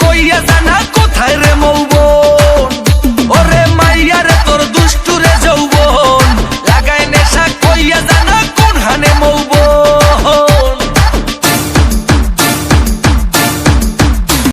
কইয়া জানা কোথায় রে মৌবো?